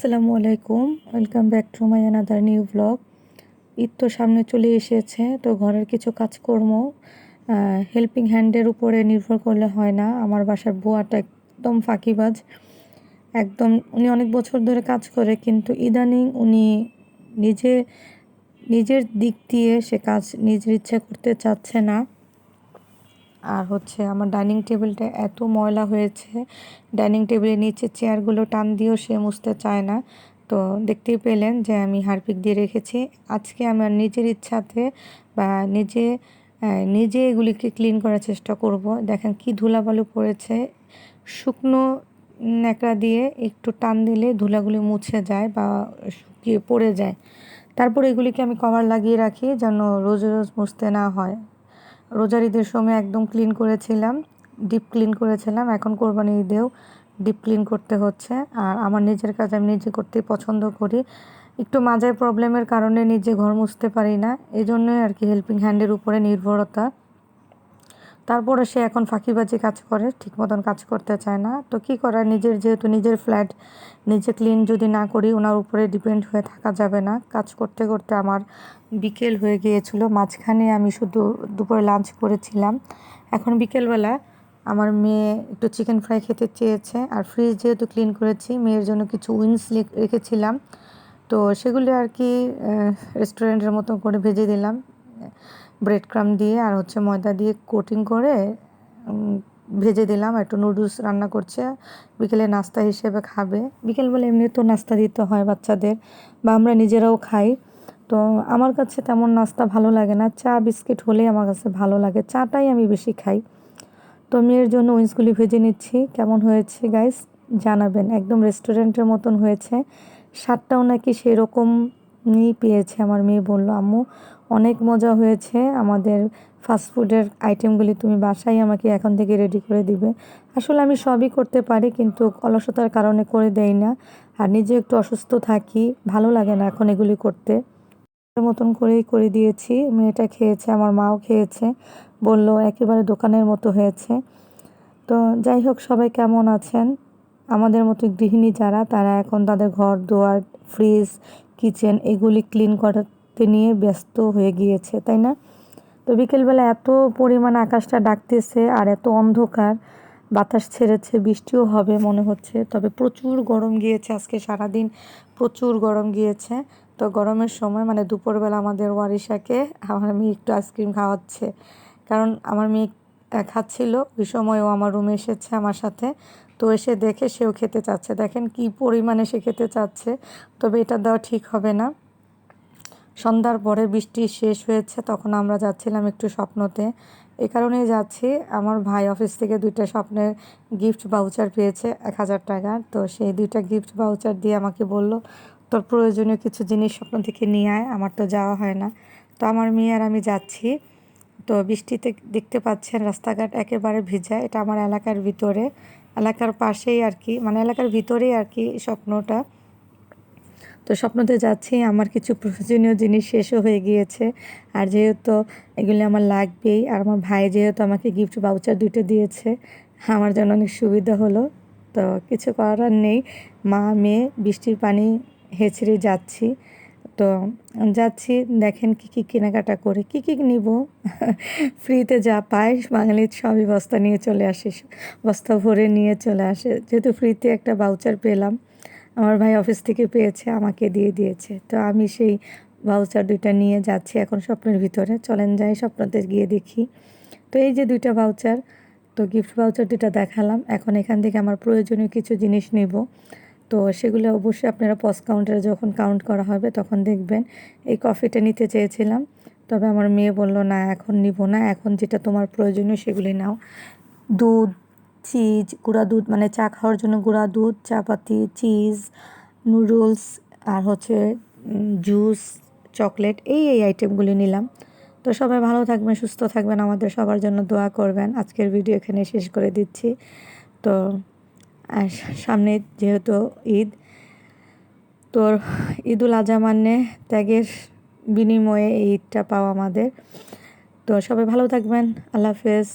আসসালামু আলাইকুম। Welcome back to my another new blog Eid তো সামনে চলে এসেছে, তো ঘরের কিছু কাজকর্ম হেল্পিং হ্যান্ডের উপরে নির্ভর করলে হয় না। আমার বাসার বুয়াটা একদম ফাঁকিবাজ। একদম উনি অনেক বছর ধরে কাজ করে, কিন্তু ইদানিং উনি নিজে, নিজের দিক দিয়ে সে কাজ নিজের ইচ্ছে করতে চাচ্ছে না। আর হচ্ছে আমার ডাইনিং টেবিলটা এত ময়লা হয়েছে, ডাইনিং টেবিলের নিচে চেয়ারগুলো টান দিয়েও সে মুছতে চায় না। তো দেখতেই পেলেন যে আমি হারপিক দিয়ে রেখেছি। আজকে আমার নিজের ইচ্ছাতে বা নিজে নিজে এগুলিকে ক্লিন করার চেষ্টা করব। দেখেন কি ধুলাবালু পড়েছে। শুকনো ন্যাকড়া দিয়ে একটু টান দিলে ধুলাগুলি মুছে যায় বা শুকিয়ে পড়ে যায়। তারপর এগুলিকে আমি কভার লাগিয়ে রাখি যেন রোজ রোজ মুছতে না হয়। রোজার ঈদের সময় একদম ক্লিন করেছিলাম ডিপ ক্লিন করেছিলাম। এখন কোরবানি ঈদেও ডিপ ক্লিন করতে হচ্ছে। আর আমার নিজের কাজ আমি নিজে করতেই পছন্দ করি। একটু মাজায় প্রবলেমের কারণে নিজে ঘর মুছতে পারি না। এই জন্যই আর কি হেল্পিং হ্যান্ডের উপরে নির্ভরতা। তারপরে সে এখন ফাঁকিবাজি কাজ করে ঠিক মতন কাজ করতে চায় না। তো কি করার? নিজের যেহেতু নিজের ফ্ল্যাট নিজে ক্লিন যদি না করি, ওনার উপরে ডিপেন্ড হয়ে থাকা যাবে না। কাজ করতে করতে আমার বিকেল হয়ে গিয়েছিল। মাঝখানে আমি শুধু দুপুরে লাঞ্চ করেছিলাম। এখন বিকেলবেলা আমার মেয়ে একটু চিকেন ফ্রাই খেতে চেয়েছে। আর ফ্রিজ যেহেতু ক্লিন করেছি, মেয়ের জন্য কিছু উইংস রেখেছিলাম। তো সেগুলি আর কি রেস্টুরেন্টের মতো করে ভেজে দিলাম। ব্রেড ক্রাম দিয়ে আর হচ্ছে ময়দা দিয়ে কোটিং করে ভেজে দিলাম। একটু নুডলস রান্না করছে, বিকেলে নাস্তা হিসেবে খাবে। বিকেলবেলা এমনি তো নাস্তা দিতে হয় বাচ্চাদের বা আমরা নিজেরাও খাই। তো আমার কাছে তেমন নাস্তা ভালো লাগে না। চা, বিস্কিট হলেই আমার কাছে ভালো লাগে। চাটাই আমি বেশি খাই। তো মেয়ের জন্য উইন্সগুলি ভেজে নিচ্ছি। কেমন হয়েছে গাইস জানাবেন। একদম রেস্টুরেন্টের মতন হয়েছে। স্বাদটাও নাকি সেরকমই পেয়েছে। আমার মেয়ে বলল, আম্মু, অনেক মজা হয়েছে। আমাদের ফাস্টফুডের আইটেমগুলি তুমি বাসায় আমাকে এখন থেকে রেডি করে দিবে। আসলে আমি সবই করতে পারি, কিন্তু অলসতার কারণে করে দেই না। আর নিজে একটু অসুস্থ থাকি, ভালো লাগে না এখন এগুলি করতে। মতন করেই করে দিয়েছি। মেয়েটা খেয়েছে, আমার মাও খেয়েছে। বলল, একেবারে দোকানের মতো হয়েছে। তো যাই হোক, সবাই কেমন আছেন? আমাদের মতো গৃহিণী যারা, তারা এখন তাদের ঘর, দোয়ার ফ্রিজ কিচেন এগুলি ক্লিন করাতে নিয়ে ব্যস্ত হয়ে গিয়েছে, তাই না? তো বিকেলবেলা এত পরিমাণ আকাশটা ডাকতেছে আর এত অন্ধকার, বাতাস ছেড়েছে, বৃষ্টিও হবে মনে হচ্ছে। তবে প্রচুর গরম গিয়েছে আজকে, সারাদিন প্রচুর গরম গিয়েছে। তো গরমের সময় মানে দুপুরবেলা আমাদের ওয়ারিশাকে, আমার মেয়ে একটু আইসক্রিম খাওয়াচ্ছে। কারণ আমার মেয়ে খাচ্ছিল ওই সময় ও আমার রুমে এসেছে আমার সাথে। তো এসে দেখে সেও খেতে চাচ্ছে। দেখেন কি পরিমাণে সে খেতে চাচ্ছে। তবে এটা দেওয়া ঠিক হবে না। সন্ধ্যার পরে বৃষ্টি শেষ হয়েছে, তখন আমরা যাচ্ছিলাম একটু স্বপ্নতে। এ কারণেই যাচ্ছি। আমার ভাই অফিস থেকে দুইটা স্বপ্নের গিফট বাউচার পেয়েছে, এক হাজার টাকার তো সেই দুইটা গিফট বাউচার দিয়ে আমাকে বলল, তোর প্রয়োজনীয় কিছু জিনিস স্বপ্ন থেকে নিয়ে আয়, আমার তো যাওয়া হয় না। তো আমার মেয়ে আর আমি যাচ্ছি। তো বৃষ্টিতে দেখতে পাচ্ছেন রাস্তাঘাট একেবারে ভিজা। এটা আমার এলাকার ভিতরে, এলাকার পাশেই আর কি মানে এলাকার ভিতরেই আর কি স্বপ্নটা। তো স্বপ্নতে যাচ্ছি, আমার কিছু প্রয়োজনীয় জিনিস শেষও হয়ে গিয়েছে। আর যেহেতু এগুলি আমার লাগবেই, আর আমার ভাই যেহেতু আমাকে গিফট বাউচার দুটো দিয়েছে, আমার জন্য অনেক সুবিধা হলো। তো কিছু করার নেই, মা, মেয়ে, বৃষ্টির পানি হেঁচড়ে যাচ্ছি। তো যাচ্ছি, দেখেন কী কী কেনাকাটা করে, কী কী নিব? ফ্রিতে যা পাই বাঙালির সবই বস্তা নিয়ে চলে আসে, বস্তা ভরে নিয়ে চলে আসে। যেহেতু ফ্রিতে একটা বাউচার পেলাম, আমার ভাই অফিস থেকে পেয়েছে, আমাকে দিয়ে দিয়েছে। তো আমি সেই ভাউচার দুইটা নিয়ে যাচ্ছি এখন স্বপ্নের ভিতরে। চলেন যাই স্বপ্নতে গিয়ে দেখি। তো এই যে দুইটা ভাউচার তো গিফট ভাউচার দুইটা দেখালাম। এখন এখান থেকে আমার প্রয়োজনীয় কিছু জিনিস নেব। তো সেগুলো অবশ্যই আপনারা পস কাউন্টারে যখন কাউন্ট করা হবে তখন দেখবেন। এই কফিটা নিতে চেয়েছিলাম, তবে আমার মেয়ে বলল, না, এখন নিব না, এখন যেটা তোমার প্রয়োজনীয় সেগুলি নাও। দুধ চিজ গুঁড়া দুধ মানে চা খাওয়ার জন্য গুঁড়া দুধ, চাপাতি চিজ নুডলস আর হচ্ছে জুস চকলেট এই এই আইটেমগুলি নিলাম। তো সবাই ভালো থাকবেন, সুস্থ থাকবেন, আমাদের সবার জন্য দোয়া করবেন। আজকের ভিডিও এখানে শেষ করে দিচ্ছি। তো সামনে যেহেতু ঈদ তোর ঈদুল আজহা মানে ত্যাগের বিনিময়ে এই ঈদটা পাওয়া আমাদের। তো সবাই ভালো থাকবেন, আল্লাহ হাফেজ।